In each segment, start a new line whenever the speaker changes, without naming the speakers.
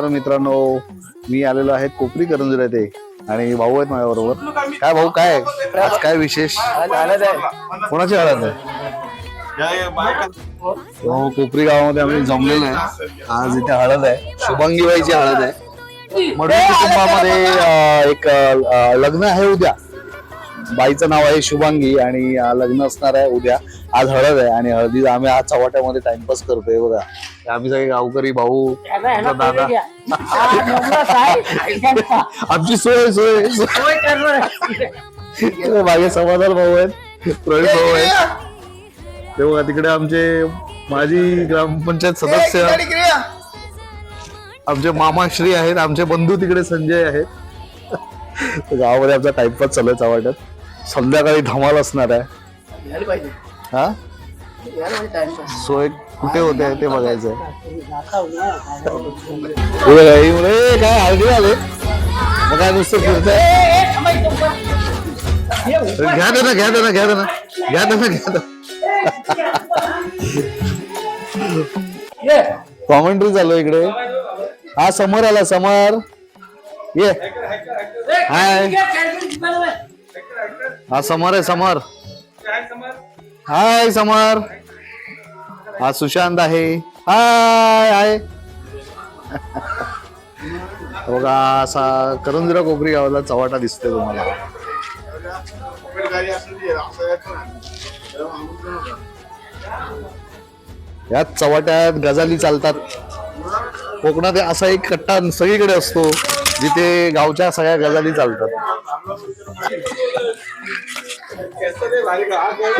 नमस्कार मित्रांनो. मी आलेलो आहे कोपरी करंजुला येथे आणि भाऊ आहेत माझ्या बरोबर काय भाऊ काय? आहे? आज काय विशेष? कोणाची हळद आहे? हो, कोपरी गावामध्ये आम्ही जमलेलो आहे. आज इथे हळद आहे. शुभांगीबाईची हळद आहे. मडवी कुटुंबामध्ये एक लग्न आहे उद्या. बाईचं नाव आहे शुभांगी आणि लग्न असणार आहे उद्या. आज हळद आहे आणि हळदी आम्ही आज चव्हाट्यामध्ये टाइमपास करतोय बघा. आम्ही सगळे गावकरी भाऊ आमचा दादा. आमची सोय सोय मागे समाधान भाऊ आहेत प्रवीण भाऊ आहेत. ते बघा तिकडे आमचे माजी ग्रामपंचायत सदस्य आमचे मामाश्री आहेत आमचे बंधू तिकडे संजय आहेत. गावामध्ये आमचा टाइमपास चालू आहे चव्हाट्यात. संध्याकाळी धमाल असणार आहे. हा? सोय कुठे होते ते बघायचंय. बघा, मुलं, ए, काय हळदी आले मग काय नुसतं फिरतंय? घ्या दे ना घ्या दे ना घ्या दे ना घ्या दे ना घ्या दे कॉमेंट्री चालू इकडे. हा समोर आला समोर. ये. हाय. हा समर आहे समर. हाय समर. हा सुशांत आहे. हाय हाय. बघा असा करंजुरा कोपरी गावाला चव्हाटा दिसतोय तुम्हाला. या चव्हाट्यात गजाली चालतात. कोकणात असा एक कट्टा सगळीकडे असतो जिथे गावच्या सगळ्या गजाली चालतात.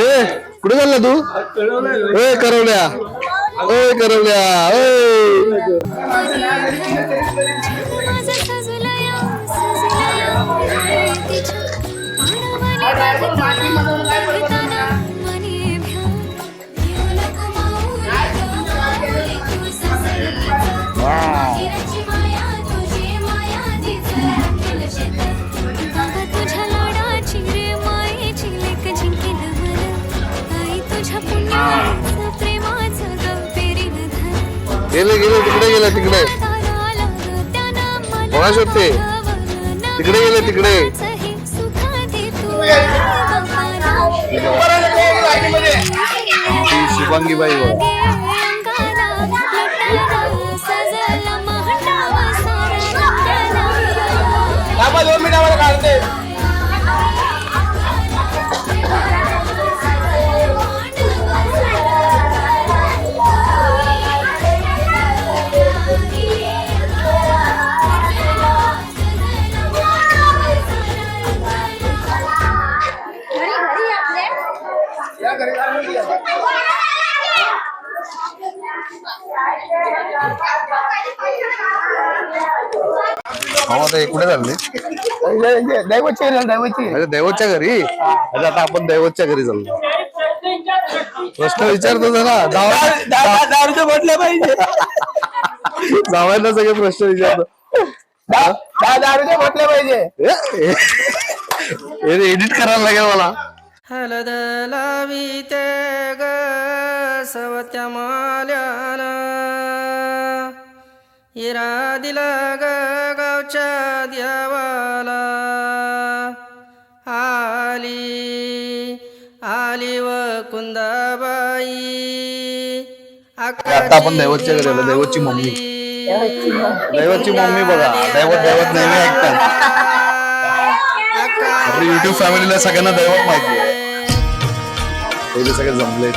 ए कुठे चालला तू? ए करवल्या. ए करवल्या.
Wow.
गेले गेले तिकडे गेले तिकडे. कोणा होते? तिकडे गेले तिकडे. ती शुभांगीबाई हो. आता हे कुठे चालले दैवतच्या घरी? अरे आता आपण दैवतच्या घरी चाललो. प्रश्न विचारतो जरा.
दारूचे म्हटले पाहिजे.
जावायला सगळे प्रश्न विचारतो.
दारूचे म्हटले पाहिजे.
एडिट करायला लागेल मला.
हलद लाविते ग सवत्या माल्यान हिरा दिला गावच्या आली आली व कुंदाबाई.
आता आपण दैवतच्या घरी आलो दैवतची मम्मी. दैवतची मम्मी. बघा दैवत दैवत नेहमी ऐकतात आपली युट्यूब फॅमिलीला सगळ्यांना दैवत माहिती आहे. पहिले सगळे जमले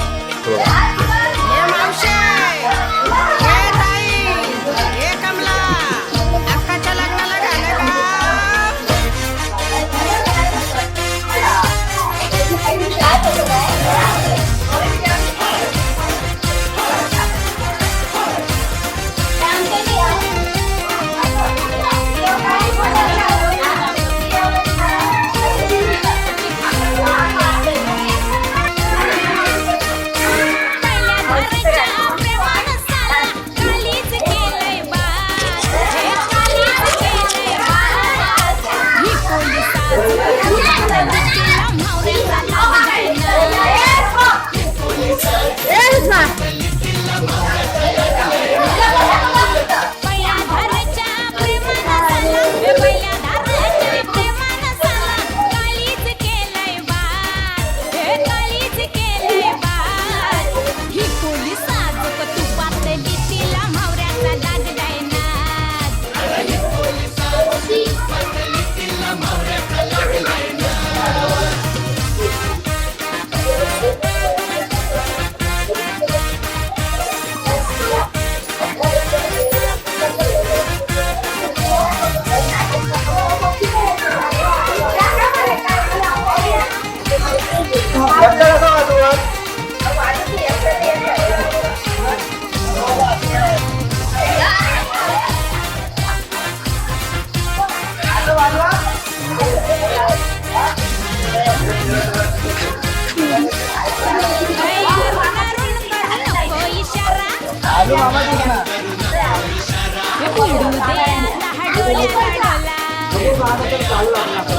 Luar.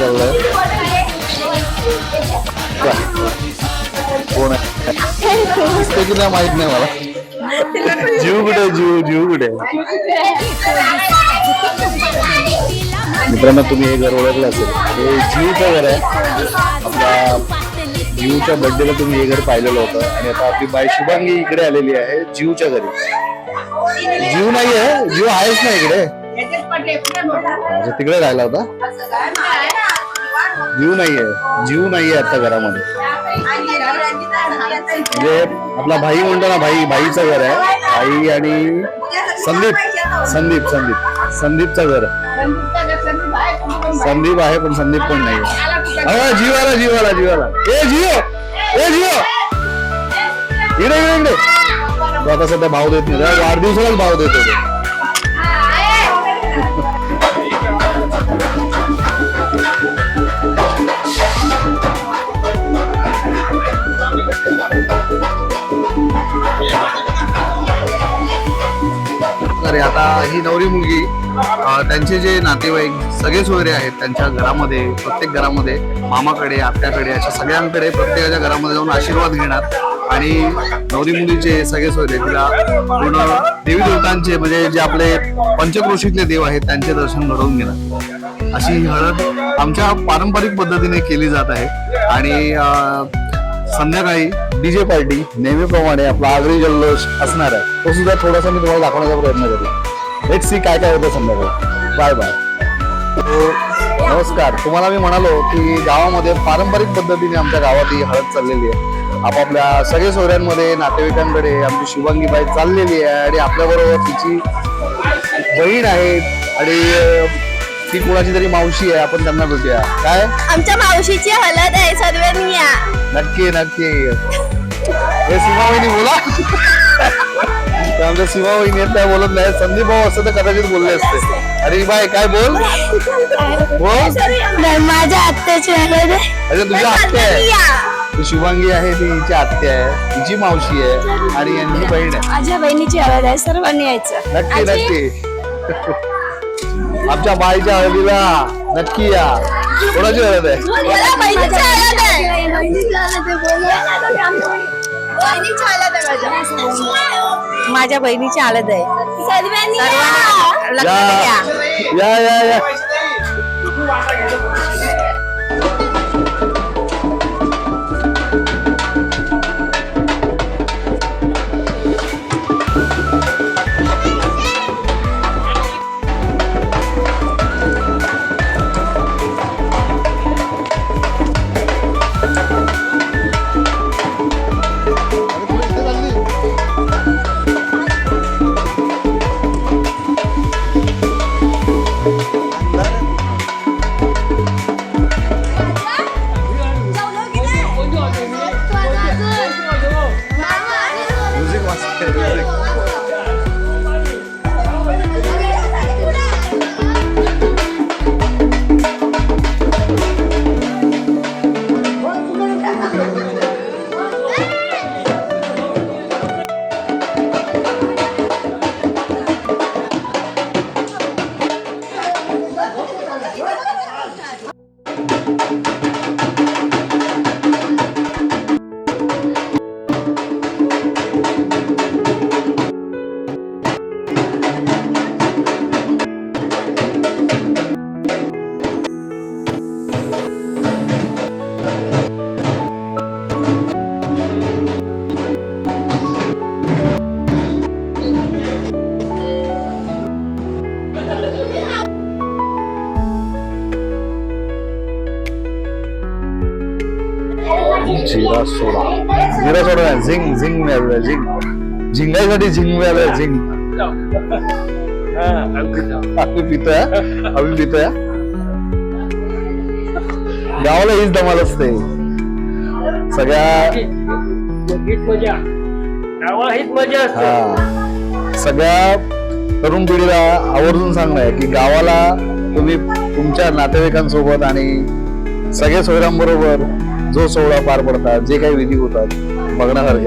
चाललंय का? कोण आहे दिसते की नाही माहीत नाही मला जीव कुठे? जीव जीव कुठे? मित्रांनो तुम्ही हे घर ओळखलं असेल हे जीवचं घर आहे आपल्या जीवच्या बर्थडेला तुम्ही हे घर पाहिलेलं होतं आणि आता आपली बाई शुभांगी इकडे आलेली आहे जीवच्या घरी जीव नाही आहे जीव आहेच नाही इकडे तिकडे राहिला होता जीव नाहीये. जीव नाहीये आता घरामध्ये. म्हणजे आपला भाई म्हणतो ना भाई भाईचं घर आहे. भाई आणि संदीप. संदीप संदीप. संदीपचं घर. संदीप आहे पण संदीप पण नाही अरे जीव आला जीवाला ए जिओ ए जिओ इकडे इकडे इकडे. तो आता सध्या भाव देत नाही. वाढदिवसालाच भाव देतो. तो. अरे आता ही नवरी मुलगी त्यांचे जे नातेवाईक सगळे सोयरे आहेत त्यांच्या घरामध्ये प्रत्येक घरामध्ये मामाकडे आत्याकडे अशा सगळ्यांकडे प्रत्येकाच्या घरामध्ये जाऊन आशीर्वाद घेणार. आणि नवरी मुलीचे सगळे सोयरे तिला पूर्ण देवी देवतांचे म्हणजे जे आपले पंचक्रोशीतले देव आहेत त्यांचे दर्शन घडवून घेणार. अशी ही हळद आमच्या पारंपरिक पद्धतीने केली जात आहे. आणि संध्याकाळी डीजे पार्टी नेहमीप्रमाणे आपला आगरी जल्लोष असणार आहे. तो सुद्धा थोडासा मी तुम्हाला दाखवण्याचा प्रयत्न करेल लेट सी काय काय होतं संध्याकाळी. बाय बाय हो, नमस्कार. तुम्हाला मी म्हणालो की गावामध्ये पारंपरिक पद्धतीने आमच्या गावात ही हळद चाललेली आहे. आपापल्या सगळे सोयऱ्यांमध्ये नातेवाईकांकडे आमची शुभांगीबाई चाललेली आहे आणि आपल्याबरोबर तिची बहीण आहे आणि ती कुणाची तरी मावशी आहे आपण त्यांना भेटूया. काय?
आमच्या मावशीची हलद आहे सर्वांनी या.
नक्की नक्की. हे सीमा वहिनी बोला. आमच्या सीमा वहिनी आहेत त्या बोलत नाही संदीप भाऊ असं तर कदाचित बोलले असते. अरे बाय काय बोल? बोल.
माझ्या आत्याची आहे
अरे तुझी आत्या आहे. ती शुभांगी आहे ती हिची आत्या आहे. तिची मावशी आहे आणि यांची बहीण आहे.
माझ्या बहिणीची हळद आहे सर्वांनी यायचं.
नक्की नक्की. आमच्या बाईच्या हळदीला नक्की या. कोणाची हळद आहे
माझ्या माझ्या बहिणीची हळद आहे सर्वांनी या. लग्नाला या.
या या या झिंग झिंगाईसाठी झिंग मिळालं झिंग आम्ही पितोय आम्ही पितोय. गावाला हीच धमाल असते. सगळ्या हा. सगळ्या तरुण पिढीला आवर्जून सांगणं आहे की गावाला तुम्ही तुमच्या नातेवाईकांसोबत आणि सगळ्या सोयऱ्यांबरोबर जो सोहळा पार पडतात जे काही विधी होतात बघण्यासारखे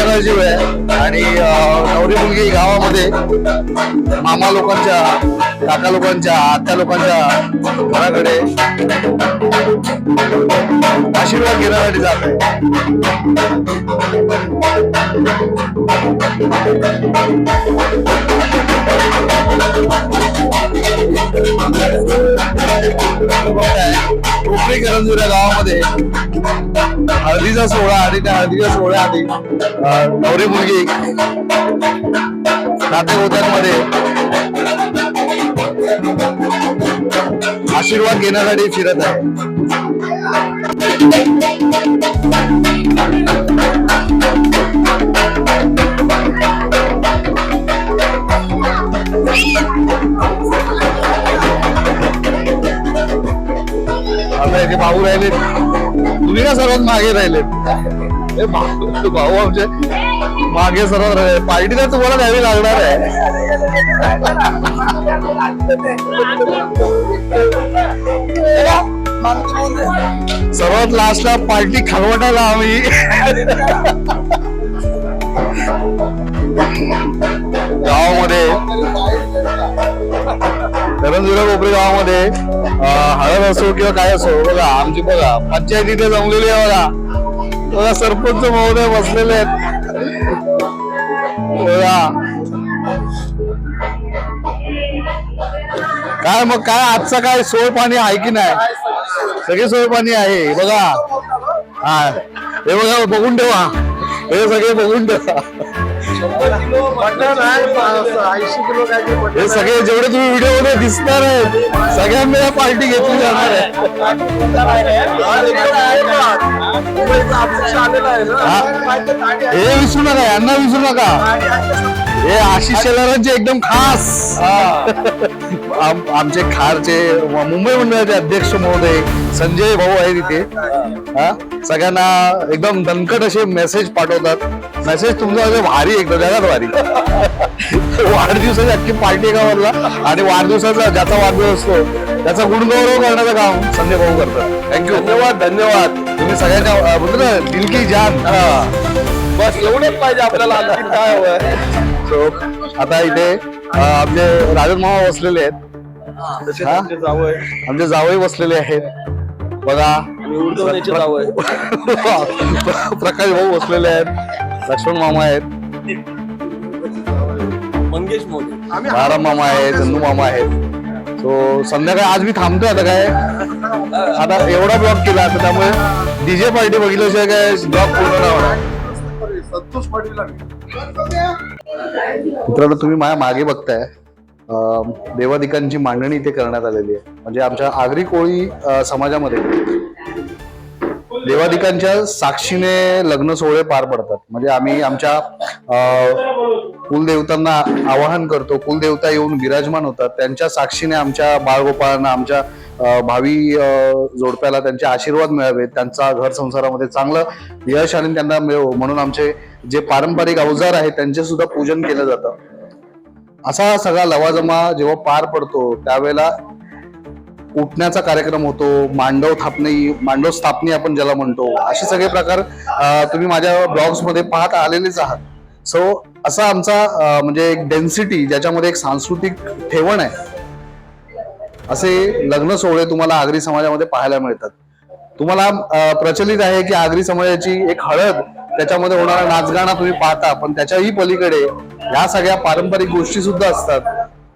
संध्याकाळची वेळ आहे. आणि नवरी मुलगी गावामध्ये मामा लोकांच्या काका लोकांच्या आत्या लोकांच्या घराकडे आशीर्वाद घेण्यासाठी जात आहे. करंजुऱ्या गावामध्ये हळदीचा सोहळा आणि त्या हळदीच्या सोहळ्याआधी नवरी मुलगी नातेगोत्यांमध्ये आशीर्वाद घेण्यासाठी फिरत आहे. आता इथे भाऊ राहिले तुम्ही का सर्वात मागे राहिलेत? भाऊ भाऊ आमचे. मागे सरळ पार्टी तर तुम्हाला द्यावी लागणार आहे. सर्वात लास्टला पार्टी खलवटायला आम्ही. गावामध्ये. धरणजुरा कोपरी गावामध्ये हळद असो किंवा काय असो बघा आमची बघा पंचायत इथे जमलेली आहे बघा. बघा सरपंच महोदय बसलेले आहेत. बघा काय मग काय आजचा काय सोय पाणी आहे की नाही? सगळी सोय पाणी आहे बघा. हा हे बघा बघून ठेवा. हे सगळे बघून ठेवा. हे सगळे जेवढे तुम्ही व्हिडिओमध्ये दिसणार आहेत सगळ्यांना पार्टी घेतली जाणार आहे. हा? हे विसरू नका यांना विसरू नका. हे आशिष शेलारांचे एकदम खास. आम- आमचे खारचे मुंबई मंडळाचे अध्यक्ष महोदय संजय भाऊ आहे तिथे हा? सगळ्यांना एकदम दणकट असे मेसेज पाठवतात. मेसेज तुमचा म्हणजे भारी एकदम जगात भारी. वाढदिवसाची अख्खी पार्टी वरला आणि वाढदिवसाचा ज्याचा वाढदिवस असतो त्याचा गुणगौरव करण्याचं काम संजय भाऊ करतात. थँक्यू धन्यवाद धन्यवाद. तुम्ही सगळ्यांच्या बोलतो ना दिल की जान. बस एवढंच पाहिजे आपल्याला काय हवंय सो आता इथे आमचे राजन मामा बसलेले आहेत. हा? आमचे जावई बसलेले आहेत. बघा. प्रकाश भाऊ बसलेले आहेत. लक्ष्मण मामा आहेत.
मंगेश मोदी.
राम मामा आहेत चंदू मामा आहेत. सो संध्याकाळी आज मी थांबतोय आता काय? आता एवढा ब्लॉक केला तर त्यामुळे डीजे पार्टी बघितल्याशिवाय काय ब्लॉक पूर्ण नाही होणार. मित्रांनो तुम्ही माझ्या मागे बघताय. अं, देवादिकांची मांडणी इथे करण्यात आलेली आहे. म्हणजे आमच्या आगरी कोळी समाजामध्ये देवादिकांच्या साक्षीने लग्न सोहळे पार पडतात. म्हणजे आम्ही आमच्या अं, कुलदेवतांना आवाहन करतो कुलदेवता येऊन विराजमान होतात. त्यांच्या साक्षीने आमच्या बाळगोपाळांना आमच्या भावी अं, जोडप्याला त्यांचे आशीर्वाद मिळावेत. त्यांचा घर संसारामध्ये चांगलं यश आणि त्यांना मिळो म्हणून आमचे जे पारंपरिक अवजार आहेत त्यांचे सुद्धा पूजन केलं जातं. असा सगळा लवाजमा जेव्हा पार पडतो त्यावेळेला उठण्याचा कार्यक्रम होतो मांडव थापणे मांडव स्थापनी आपण ज्याला म्हणतो असे सगळे प्रकार तुम्ही माझ्या ब्लॉग्समध्ये पाहत आलेलेच आहात. सो असा आमचा म्हणजे एक डेन्सिटी ज्याच्यामध्ये एक सांस्कृतिक ठेवण आहे असे लग्न सोहळे तुम्हाला आगरी समाजामध्ये पाहायला मिळतात. तुम्हाला प्रचलित आहे की आगरी समाजाची एक हळद त्याच्यामध्ये होणारा नाचगाणा तुम्ही पाहता पण त्याच्याही पलीकडे ह्या सगळ्या पारंपरिक गोष्टी सुद्धा असतात.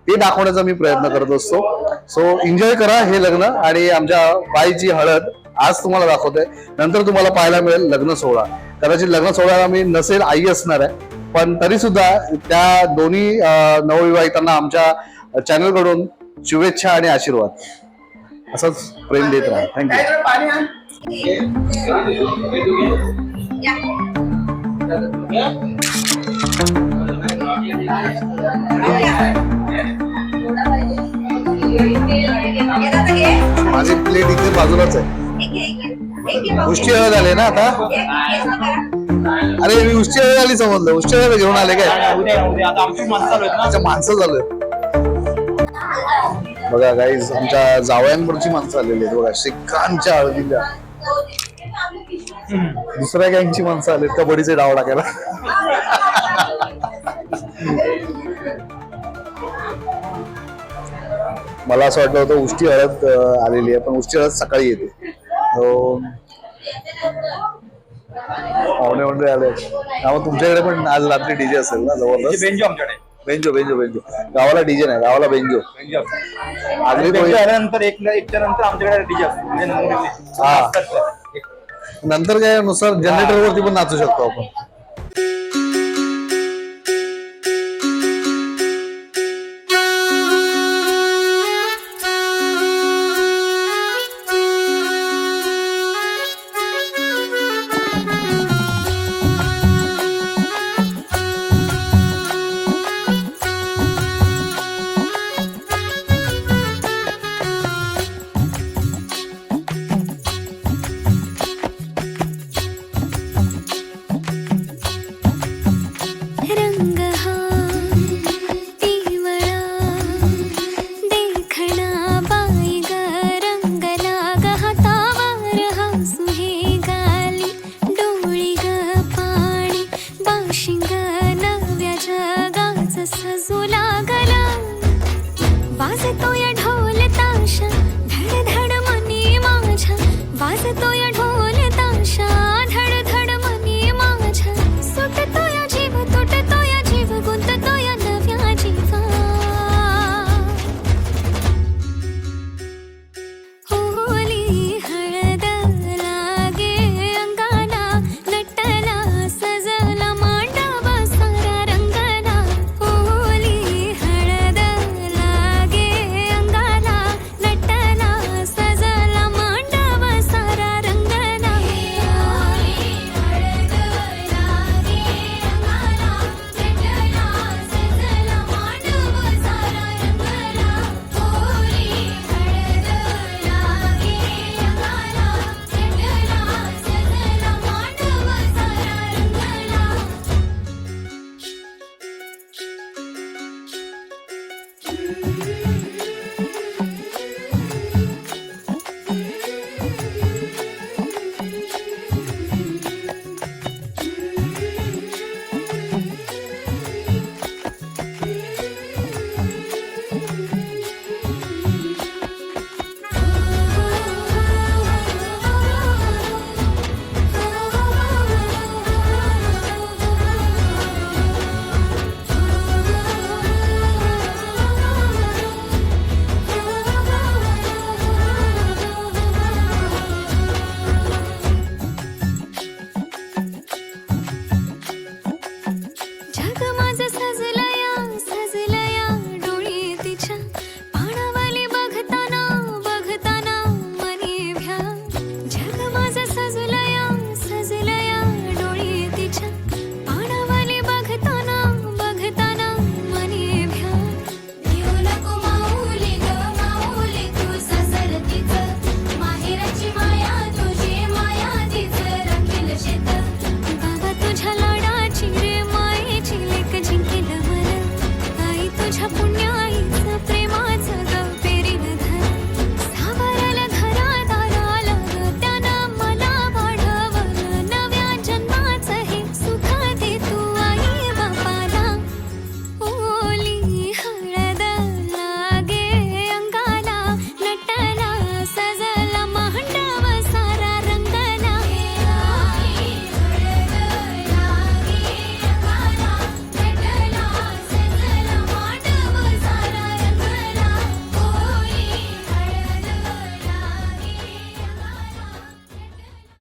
ते दाखवण्याचा मी प्रयत्न करत असतो. सो एन्जॉय करा हे लग्न आणि आमच्या बाईची हळद आज तुम्हाला दाखवते. नंतर तुम्हाला पाहायला मिळेल लग्न सोहळा. कदाचित लग्न सोहळ्याला मी नसेल आई असणार आहे पण तरी सुद्धा त्या दोन्ही नवविवाहितांना आमच्या चॅनलकडून शुभेच्छा आणि आशीर्वाद. असंच प्रेम देत राहा. थँक्यू माझी प्लेट इथे बाजूलाच आहे. उष्टी हळद झाले ना आता? अरे मी उष्टी हळद आली समजलं उष्टी हळद घेऊन आले काय?
आता माणसं
झालं बघा काही आमच्या जावयांवरची माणसं आलेली आहेत. बघा शिक्कांच्या हळदीला. दुसऱ्या गँगची माणसं आलेत. कबड्डीचे डाव टाकायला. मला असं वाटलं होतं उष्टी हळद आलेली आहे पण उष्टी हळद सकाळी येते. पाहुणे मंडळी आले. त्यामुळे तुमच्याकडे पण आज रात्री डीजे असेल ना जबरदस्त?
बेंजो आमच्याकडे.
बेंजो बेंजो बेंजो गावाला डीजे नाही गावाला बेंजो
बेंजो
आगरी
बेंजो
पोहे-
आल्यानंतर एक एकच्या नंतर आमच्याकडे डीजे असतो. म्हणजे
हा. नंतर काय नुसार जनरेटर वरती पण नाचू शकतो आपण.